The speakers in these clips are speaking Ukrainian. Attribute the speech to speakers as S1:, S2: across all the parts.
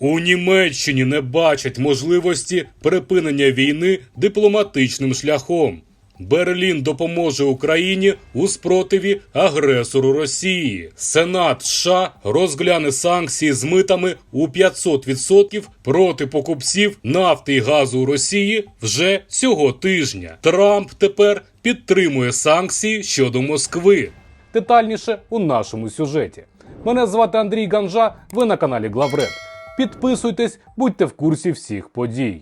S1: У Німеччині не бачать можливості припинення війни дипломатичним шляхом. Берлін допоможе Україні у спротиві агресору Росії. Сенат США розгляне санкції з митами у 500% проти покупців нафти і газу Росії вже цього тижня. Трамп тепер підтримує санкції щодо Москви. Детальніше у нашому сюжеті. Мене звати Андрій Ганжа. Ви на каналі Главред. Підписуйтесь, будьте в курсі всіх подій.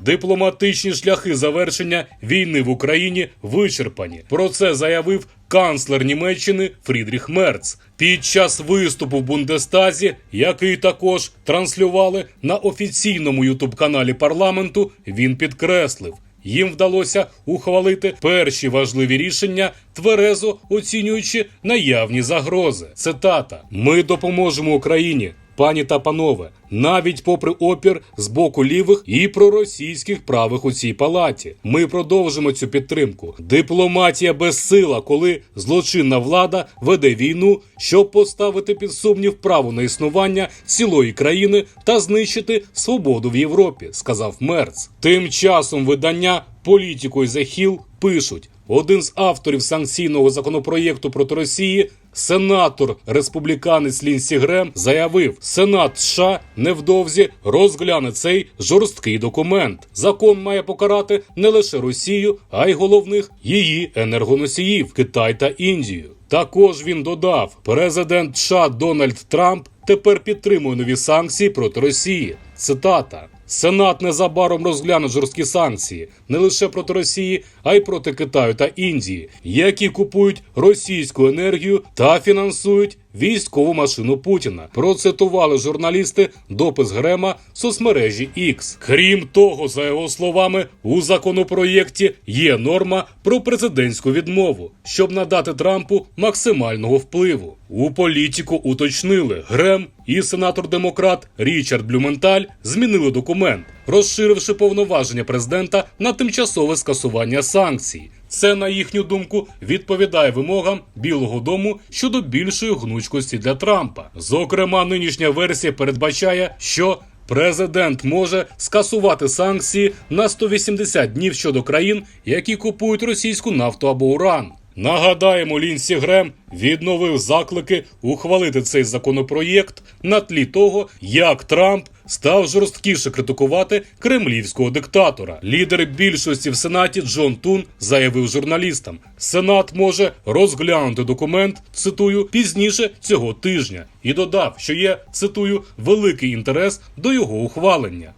S1: Дипломатичні шляхи завершення війни в Україні вичерпані. Про це заявив канцлер Німеччини Фрідріх Мерц під час виступу в Бундестазі, який також транслювали на офіційному ютуб-каналі парламенту. Він підкреслив. Їм вдалося ухвалити перші важливі рішення, тверезо оцінюючи наявні загрози. Цитата: Ми допоможемо Україні, пані та панове, навіть попри опір з боку лівих і проросійських правих у цій палаті. Ми продовжимо цю підтримку. Дипломатія безсила, коли злочинна влада веде війну, щоб поставити під сумнів право на існування цілої країни та знищити свободу в Європі, сказав Мерц. Тим часом видання Політіко і Hill пишуть. Один з авторів санкційного законопроєкту проти Росії, сенатор республіканець Лінсі Грем, заявив, Сенат США невдовзі розгляне цей жорсткий документ. Закон має покарати не лише Росію, а й головних її енергоносіїв Китай та Індію. Також він додав, президент США Дональд Трамп тепер підтримує нові санкції проти Росії. Цитата. Сенат незабаром розгляне жорсткі санкції не лише проти Росії, а й проти Китаю та Індії, які купують російську енергію та фінансують військову машину Путіна. Процитували журналісти допис Грема соцмережі X. Крім того, за його словами, у законопроєкті є норма про президентську відмову, щоб надати Трампу максимального впливу. У політику уточнили Грем і сенатор-демократ Річард Блюменталь змінили документ, розширивши повноваження президента на тимчасове скасування санкцій. Це, на їхню думку, відповідає вимогам Білого Дому щодо більшої гнучкості для Трампа. Зокрема, нинішня версія передбачає, що Президент може скасувати санкції на 180 днів щодо країн, які купують російську нафту або уран. Нагадаємо, Лінсі Грем відновив заклики ухвалити цей законопроєкт на тлі того, як Трамп став жорсткіше критикувати кремлівського диктатора. Лідер більшості в сенаті Джон Тун заявив журналістам: Сенат може розглянути документ, цитую, пізніше цього тижня, і додав, що є цитую великий інтерес до його ухвалення.